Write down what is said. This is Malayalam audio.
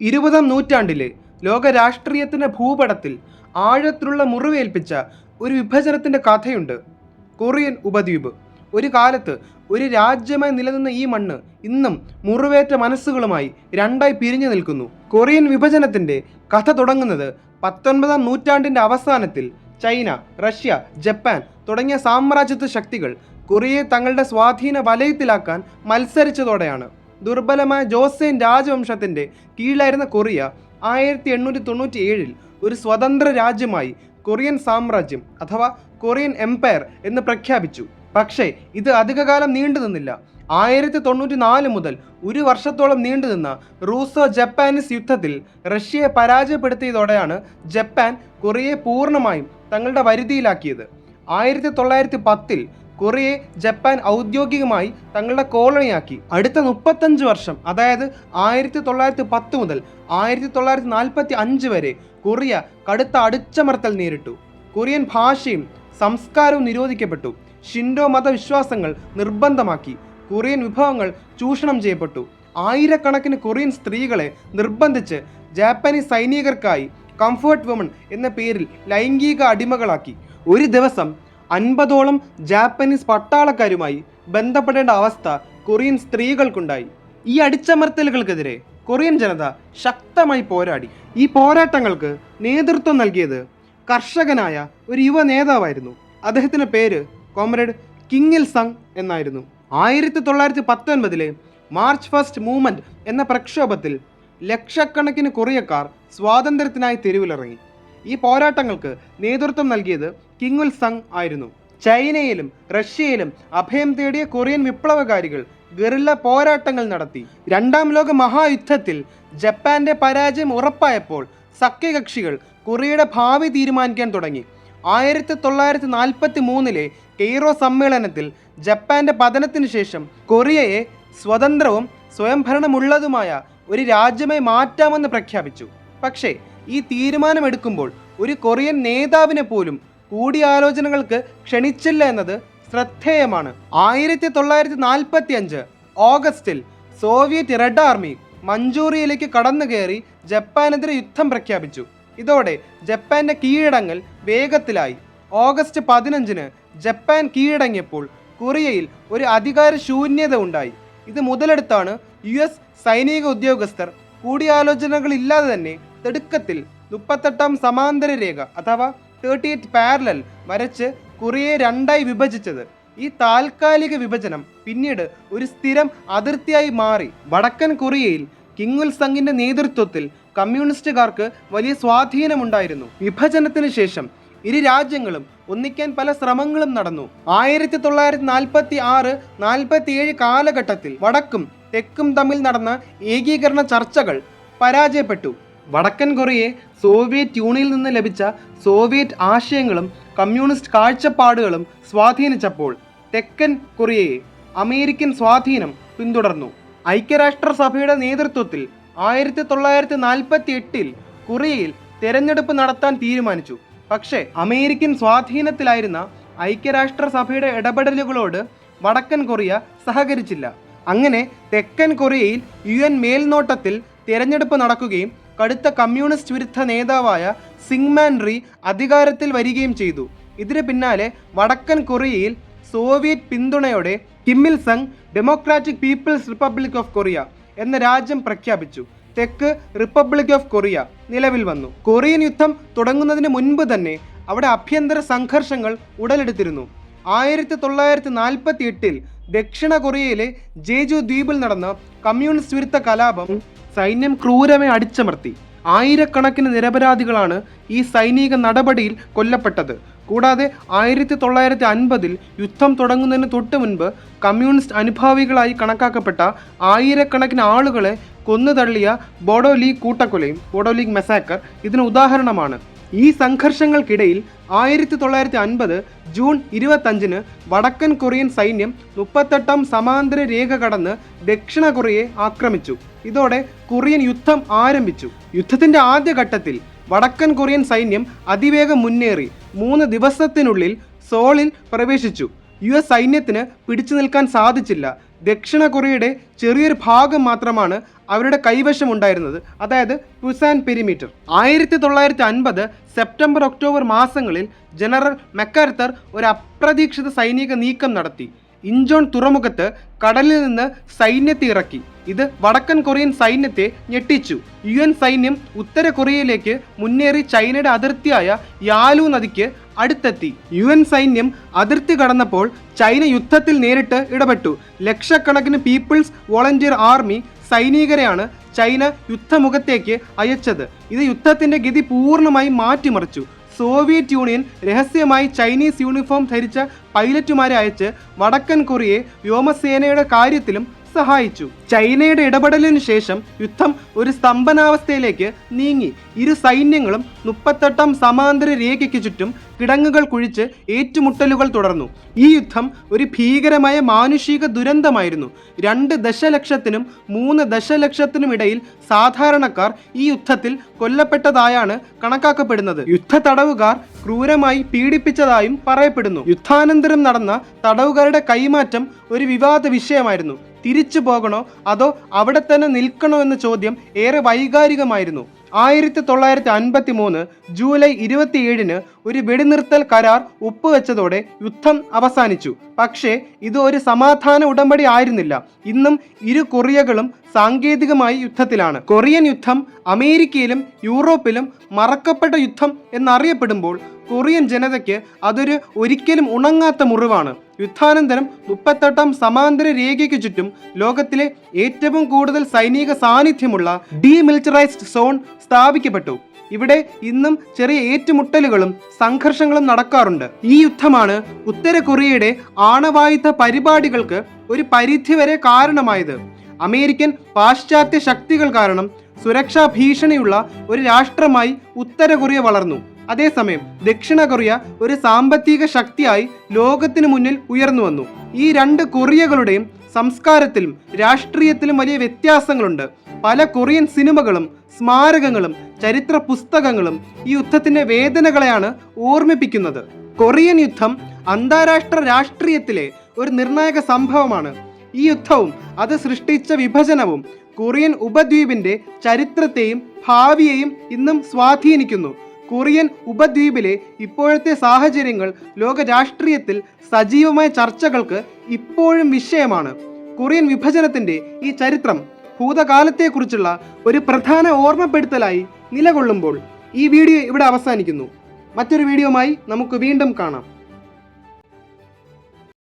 ഇരുപതാം നൂറ്റാണ്ടിലെ ലോക രാഷ്ട്രീയത്തിന്റെ ഭൂപടത്തിൽ ആഴത്തിലുള്ള മുറിവേൽപ്പിച്ച ഒരു വിഭജനത്തിന്റെ കഥയുണ്ട്. കൊറിയൻ ഉപദ്വീപ്. ഒരു കാലത്ത് ഒരു രാജ്യമായി നിലനിന്ന ഈ മണ്ണ് ഇന്നും മുറിവേറ്റ മനസ്സുകളുമായി രണ്ടായി പിരിഞ്ഞു നിൽക്കുന്നു. കൊറിയൻ വിഭജനത്തിന്റെ കഥ തുടങ്ങുന്നത് പത്തൊൻപതാം നൂറ്റാണ്ടിന്റെ അവസാനത്തിൽ ചൈന റഷ്യ ജപ്പാൻ തുടങ്ങിയ സാമ്രാജ്യത്വ ശക്തികൾ കൊറിയയെ തങ്ങളുടെ സ്വാധീന വലയത്തിലാക്കാൻ മത്സരിച്ചതോടെയാണ്. ദുർബലമായ ജോസേൻ രാജവംശത്തിന്റെ കീഴിലായിരുന്ന കൊറിയ ആയിരത്തി എണ്ണൂറ്റി തൊണ്ണൂറ്റി ഏഴിൽ ഒരു സ്വതന്ത്ര രാജ്യമായി കൊറിയൻ സാമ്രാജ്യം അഥവാ കൊറിയൻ എംപയർ എന്ന് പ്രഖ്യാപിച്ചു. പക്ഷേ ഇത് അധികകാലം നീണ്ടു നിന്നില്ല. ആയിരത്തി തൊണ്ണൂറ്റി നാല് മുതൽ ഒരു വർഷത്തോളം നീണ്ടുനിന്ന റൂസോ ജപ്പാനീസ് യുദ്ധത്തിൽ റഷ്യയെ പരാജയപ്പെടുത്തിയതോടെയാണ് ജപ്പാൻ കൊറിയയെ പൂർണമായും തങ്ങളുടെ വരുതിയിലാക്കിയത്. ആയിരത്തി തൊള്ളായിരത്തി പത്തിൽ കൊറിയയെ ജപ്പാൻ ഔദ്യോഗികമായി തങ്ങളുടെ കോളനിയാക്കി. അടുത്ത മുപ്പത്തഞ്ച് വർഷം അതായത് ആയിരത്തി തൊള്ളായിരത്തി പത്ത് മുതൽ ആയിരത്തി തൊള്ളായിരത്തി നാൽപ്പത്തി അഞ്ച് വരെ കൊറിയ കടുത്ത അടിച്ചമർത്തൽ നേരിട്ടു. കൊറിയൻ ഭാഷയും സംസ്കാരവും നിരോധിക്കപ്പെട്ടു. ഷിൻഡോ മതവിശ്വാസങ്ങൾ നിർബന്ധമാക്കി. കൊറിയൻ വിഭവങ്ങൾ ചൂഷണം ചെയ്യപ്പെട്ടു. ആയിരക്കണക്കിന് കൊറിയൻ സ്ത്രീകളെ നിർബന്ധിച്ച് ജാപ്പനീസ് സൈനികർക്കായി കംഫേർട്ട് വുമൺ എന്ന പേരിൽ ലൈംഗിക അടിമകളാക്കി. ഒരു ദിവസം അൻപതോളം ജാപ്പനീസ് പട്ടാളക്കാരുമായി ബന്ധപ്പെടേണ്ട അവസ്ഥ കൊറിയൻ സ്ത്രീകൾക്കുണ്ടായി. ഈ അടിച്ചമർത്തലുകൾക്കെതിരെ കൊറിയൻ ജനത ശക്തമായി പോരാടി. ഈ പോരാട്ടങ്ങൾക്ക് നേതൃത്വം നൽകിയത് കർഷകനായ ഒരു യുവ നേതാവായിരുന്നു. അദ്ദേഹത്തിന്റെ പേര് കോമ്രേഡ് കിങ്ങിൽ സങ് എന്നായിരുന്നു. ആയിരത്തി തൊള്ളായിരത്തി പത്തൊൻപതിലെ മാർച്ച് ഫസ്റ്റ് മൂവ്മെന്റ് എന്ന പ്രക്ഷോഭത്തിൽ ലക്ഷക്കണക്കിന് കൊറിയക്കാർ സ്വാതന്ത്ര്യത്തിനായി തെരുവിലിറങ്ങി. ഈ പോരാട്ടങ്ങൾക്ക് നേതൃത്വം നൽകിയത് കിങ്ങുൽ സംഗ് ആയിരുന്നു. ചൈനയിലും റഷ്യയിലും അഭയം തേടിയ കൊറിയൻ വിപ്ലവകാരികൾ ഗറില്ല പോരാട്ടങ്ങൾ നടത്തി. രണ്ടാം ലോക മഹായുദ്ധത്തിൽ ജപ്പാന്റെ പരാജയം ഉറപ്പായപ്പോൾ സഖ്യകക്ഷികൾ കൊറിയയുടെ ഭാവി തീരുമാനിക്കാൻ തുടങ്ങി. ആയിരത്തി തൊള്ളായിരത്തി നാൽപ്പത്തി മൂന്നിലെ കെയ്റോ സമ്മേളനത്തിൽ ജപ്പാന്റെ പതനത്തിന് ശേഷം കൊറിയയെ സ്വതന്ത്രവും സ്വയംഭരണമുള്ളതുമായ ഒരു രാജ്യമായി മാറ്റാമെന്ന് പ്രഖ്യാപിച്ചു. പക്ഷേ ഈ തീരുമാനമെടുക്കുമ്പോൾ ഒരു കൊറിയൻ നേതാവിനെ പോലും കൂടിയാലോചനകൾക്ക് ക്ഷണിച്ചില്ല എന്നത് ശ്രദ്ധേയമാണ്. ആയിരത്തി തൊള്ളായിരത്തി നാൽപ്പത്തി അഞ്ച് ഓഗസ്റ്റിൽ സോവിയറ്റ് റെഡ് ആർമി മഞ്ചൂറിയയിലേക്ക് കടന്നു കയറി ജപ്പാനെതിരെ യുദ്ധം പ്രഖ്യാപിച്ചു. ഇതോടെ ജപ്പാന്റെ കീഴടങ്ങൽ വേഗത്തിലായി. ഓഗസ്റ്റ് പതിനഞ്ചിന് ജപ്പാൻ കീഴടങ്ങിയപ്പോൾ കൊറിയയിൽ ഒരു അധികാര ശൂന്യത ഉണ്ടായി. ഇത് മുതലെടുത്താണ് യു എസ് സൈനിക ഉദ്യോഗസ്ഥർ കൂടിയാലോചനകളില്ലാതെ തന്നെ തിടുക്കത്തിൽ മുപ്പത്തെട്ടാം സമാന്തര രേഖ അഥവാ തേർട്ടി എയ്റ്റ് പാരലൽ വരച്ച് കുറിയെ രണ്ടായി വിഭജിച്ചത്. ഈ താൽക്കാലിക വിഭജനം പിന്നീട് ഒരു സ്ഥിരം അതിർത്തിയായി മാറി. വടക്കൻ കൊറിയയിൽ കിങ്ങുൽ സംഗിന്റെ നേതൃത്വത്തിൽ കമ്മ്യൂണിസ്റ്റുകാർക്ക് വലിയ സ്വാധീനമുണ്ടായിരുന്നു. വിഭജനത്തിന് ശേഷം ഇരു രാജ്യങ്ങളും ഒന്നിക്കാൻ പല ശ്രമങ്ങളും നടന്നു. ആയിരത്തി തൊള്ളായിരത്തി നാൽപ്പത്തി ആറ് നാൽപ്പത്തി ഏഴ് കാലഘട്ടത്തിൽ വടക്കും തെക്കും തമ്മിൽ നടന്ന ഏകീകരണ ചർച്ചകൾ പരാജയപ്പെട്ടു. വടക്കൻ കൊറിയയെ സോവിയറ്റ് യൂണിയനിൽ നിന്ന് ലഭിച്ച സോവിയറ്റ് ആശയങ്ങളും കമ്മ്യൂണിസ്റ്റ് കാഴ്ചപ്പാടുകളും സ്വാധീനിച്ചപ്പോൾ തെക്കൻ കൊറിയയെ അമേരിക്കൻ സ്വാധീനം പിന്തുടർന്നു. ഐക്യരാഷ്ട്ര സഭയുടെ നേതൃത്വത്തിൽ ആയിരത്തി തൊള്ളായിരത്തി നാൽപ്പത്തി എട്ടിൽ കൊറിയയിൽ തെരഞ്ഞെടുപ്പ് നടത്താൻ തീരുമാനിച്ചു. പക്ഷേ അമേരിക്കൻ സ്വാധീനത്തിലായിരുന്ന ഐക്യരാഷ്ട്ര സഭയുടെ ഇടപെടലുകളോട് വടക്കൻ കൊറിയ സഹകരിച്ചില്ല. അങ്ങനെ തെക്കൻ കൊറിയയിൽ യു എൻ മേൽനോട്ടത്തിൽ തിരഞ്ഞെടുപ്പ് നടക്കുകയും കടുത്ത കമ്മ്യൂണിസ്റ്റ് വിരുദ്ധ നേതാവായ സിങ്മാൻ റീ അധികാരത്തിൽ വരികയും ചെയ്തു. ഇതിന് പിന്നാലെ വടക്കൻ കൊറിയയിൽ സോവിയറ്റ് പിന്തുണയോടെ Kim Il Sung Democratic People's Republic of Korea എന്ന രാജ്യം പ്രഖ്യാപിച്ചു. തെക്ക് റിപ്പബ്ലിക് ഓഫ് കൊറിയ നിലവിൽ വന്നു. കൊറിയൻ യുദ്ധം തുടങ്ങുന്നതിന് മുൻപ് തന്നെ അവിടെ ആഭ്യന്തര സംഘർഷങ്ങൾ ഉടലെടുത്തിരുന്നു. ആയിരത്തി തൊള്ളായിരത്തി നാൽപ്പത്തി എട്ടിൽ ദക്ഷിണ കൊറിയയിലെ ജേജു ദ്വീപിൽ നടന്ന കമ്മ്യൂണിസ്റ്റ് വിരുദ്ധ കലാപം സൈന്യം ക്രൂരമായി അടിച്ചമർത്തി. ആയിരക്കണക്കിന് നിരപരാധികളാണ് ഈ സൈനിക നടപടിയിൽ കൊല്ലപ്പെട്ടത്. കൂടാതെ ആയിരത്തി തൊള്ളായിരത്തി അൻപതിൽ യുദ്ധം തുടങ്ങുന്നതിന് തൊട്ട് മുൻപ് കമ്മ്യൂണിസ്റ്റ് അനുഭാവികളായി കണക്കാക്കപ്പെട്ട ആയിരക്കണക്കിന് ആളുകളെ കൊന്നുതള്ളിയ ബോഡോ ലീഗ് കൂട്ടക്കൊലയും ബോഡോ ലീഗ് മെസാക്കർ ഇതിന് ഉദാഹരണമാണ്. ഈ സംഘർഷങ്ങൾക്കിടയിൽ ആയിരത്തി തൊള്ളായിരത്തി അൻപത് ജൂൺ ഇരുപത്തഞ്ചിന് വടക്കൻ കൊറിയൻ സൈന്യം മുപ്പത്തെട്ടാം സമാന്തര രേഖ കടന്ന് ദക്ഷിണ കൊറിയയെ ആക്രമിച്ചു. ഇതോടെ കൊറിയൻ യുദ്ധം ആരംഭിച്ചു. യുദ്ധത്തിന്റെ ആദ്യഘട്ടത്തിൽ വടക്കൻ കൊറിയൻ സൈന്യം അതിവേഗം മുന്നേറി മൂന്ന് ദിവസത്തിനുള്ളിൽ സോളിൽ പ്രവേശിച്ചു. യു എസ് സൈന്യത്തിന് പിടിച്ചു നിൽക്കാൻ സാധിച്ചില്ല. ദക്ഷിണ കൊറിയയുടെ ചെറിയൊരു ഭാഗം മാത്രമാണ് അവരുടെ കൈവശം ഉണ്ടായിരുന്നത്. അതായത് പുസാൻ പെരിമീറ്റർ. ആയിരത്തി തൊള്ളായിരത്തി അൻപത് സെപ്റ്റംബർ ഒക്ടോബർ മാസങ്ങളിൽ ജനറൽ മെക്കാർത്തർ ഒരു അപ്രതീക്ഷിത സൈനിക നീക്കം നടത്തി. ഇഞ്ചോൺ തുറമുഖത്ത് കടലിൽ നിന്ന് സൈന്യത്തെ ഇറക്കി. ഇത് വടക്കൻ കൊറിയൻ സൈന്യത്തെ ഞെട്ടിച്ചു. യു എൻ സൈന്യം ഉത്തര കൊറിയയിലേക്ക് മുന്നേറി ചൈനയുടെ അതിർത്തിയായ യാലു നദിക്ക് അടുത്തെത്തി. യു എൻ സൈന്യം അതിർത്തി കടന്നപ്പോൾ ചൈന യുദ്ധത്തിൽ നേരിട്ട് ഇടപെട്ടു. ലക്ഷക്കണക്കിന് പീപ്പിൾസ് വോളണ്ടിയർ ആർമി സൈനികരെയാണ് ചൈന യുദ്ധമുഖത്തേക്ക് അയച്ചത്. ഇത് യുദ്ധത്തിന്റെ ഗതി പൂർണമായി മാറ്റിമറിച്ചു. സോവിയറ്റ് യൂണിയൻ രഹസ്യമായി ചൈനീസ് യൂണിഫോം ധരിച്ച പൈലറ്റുമാരെ അയച്ച് വടക്കൻ കൊറിയയെ വ്യോമസേനയുടെ കാര്യത്തിലും സഹായിച്ചു. ചൈനയുടെ ഇടപെടലിനു ശേഷം യുദ്ധം ഒരു സ്തംഭനാവസ്ഥയിലേക്ക് നീങ്ങി. ഇരു സൈന്യങ്ങളും മുപ്പത്തെട്ടാം സമാന്തര രേഖയ്ക്ക് ചുറ്റും കിടങ്ങുകൾ കുഴിച്ച് ഏറ്റുമുട്ടലുകൾ തുടർന്നു. ഈ യുദ്ധം ഒരു ഭീകരമായ മാനുഷിക ദുരന്തമായിരുന്നു. രണ്ട് ദശലക്ഷത്തിനും മൂന്ന് ദശലക്ഷത്തിനും ഇടയിൽ സാധാരണക്കാർ ഈ യുദ്ധത്തിൽ കൊല്ലപ്പെട്ടതായാണ് കണക്കാക്കപ്പെടുന്നത്. യുദ്ധ തടവുകാർ ക്രൂരമായി പീഡിപ്പിച്ചതായും പറയപ്പെടുന്നു. യുദ്ധാനന്തരം നടന്ന തടവുകാരുടെ കൈമാറ്റം ഒരു വിവാദ വിഷയമായിരുന്നു. തിരിച്ചു പോകണോ? അതോ അവിടെ തന്നെ നിൽക്കണോ എന്ന ചോദ്യം ഏറെ വൈകാരികമായിരുന്നു. ആയിരത്തി തൊള്ളായിരത്തി അൻപത്തി മൂന്ന് ജൂലൈ ഇരുപത്തിയേഴിന് ഒരു വെടിനിർത്തൽ കരാർ ഒപ്പുവെച്ചതോടെ യുദ്ധം അവസാനിച്ചു. പക്ഷേ ഇത് ഒരു സമാധാന ഉടമ്പടി ആയിരുന്നില്ല. ഇന്നും ഇരു കൊറിയകളും സാങ്കേതികമായി യുദ്ധത്തിലാണ്. കൊറിയൻ യുദ്ധം അമേരിക്കയിലും യൂറോപ്പിലും മറക്കപ്പെട്ട യുദ്ധം എന്നറിയപ്പെടുമ്പോൾ കൊറിയൻ ജനതയ്ക്ക് അതൊരു ഒരിക്കലും ഉണങ്ങാത്ത മുറിവാണ്. യുദ്ധാനന്തരം മുപ്പത്തെട്ടാം സമാന്തര രേഖയ്ക്ക് ചുറ്റും ലോകത്തിലെ ഏറ്റവും കൂടുതൽ സൈനിക സാന്നിധ്യമുള്ള ഡീമിലിറ്ററൈസ്ഡ് സോൺ സ്ഥാപിക്കപ്പെട്ടു. ഇവിടെ ഇന്നും ചെറിയ ഏറ്റുമുട്ടലുകളും സംഘർഷങ്ങളും നടക്കാറുണ്ട്. ഈ യുദ്ധമാണ് ഉത്തര കൊറിയയുടെ ആണവായുധ പരിപാടികൾക്ക് ഒരു പരിധിവരെ കാരണമായത്. അമേരിക്കൻ പാശ്ചാത്യ ശക്തികൾ കാരണം സുരക്ഷാ ഭീഷണിയുള്ള ഒരു രാഷ്ട്രമായി ഉത്തര കൊറിയ വളർന്നു. അതേസമയം ദക്ഷിണ കൊറിയ ഒരു സാമ്പത്തിക ശക്തിയായി ലോകത്തിന് മുന്നിൽ ഉയർന്നു വന്നു. ഈ രണ്ട് കൊറിയകളുടെയും സംസ്കാരത്തിലും രാഷ്ട്രീയത്തിലും വലിയ വ്യത്യാസങ്ങളുണ്ട്. പല കൊറിയൻ സിനിമകളും സ്മാരകങ്ങളും ചരിത്ര പുസ്തകങ്ങളും ഈ യുദ്ധത്തിന്റെ വേദനകളെയാണ് ഓർമ്മിപ്പിക്കുന്നത്. കൊറിയൻ യുദ്ധം അന്താരാഷ്ട്ര രാഷ്ട്രീയത്തിലെ ഒരു നിർണായക സംഭവമാണ്. ഈ യുദ്ധവും അത് സൃഷ്ടിച്ച വിഭജനവും കൊറിയൻ ഉപദ്വീപിന്റെ ചരിത്രത്തെയും ഭാവിയെയും ഇന്നും സ്വാധീനിക്കുന്നു. കൊറിയൻ ഉപദ്വീപിലെ ഇപ്പോഴത്തെ സാഹചര്യങ്ങൾ ലോക രാഷ്ട്രീയത്തിൽ സജീവമായ ചർച്ചകൾക്ക് ഇപ്പോഴും വിഷയമാണ്. കൊറിയൻ വിഭജനത്തിന്റെ ഈ ചരിത്രം ഭൂതകാലത്തെക്കുറിച്ചുള്ള ഒരു പ്രധാന ഓർമ്മപ്പെടുത്തലായി നിലകൊള്ളുമ്പോൾ ഈ വീഡിയോ ഇവിടെ അവസാനിക്കുന്നു. മറ്റൊരു വീഡിയോമായി നമുക്ക് വീണ്ടും കാണാം.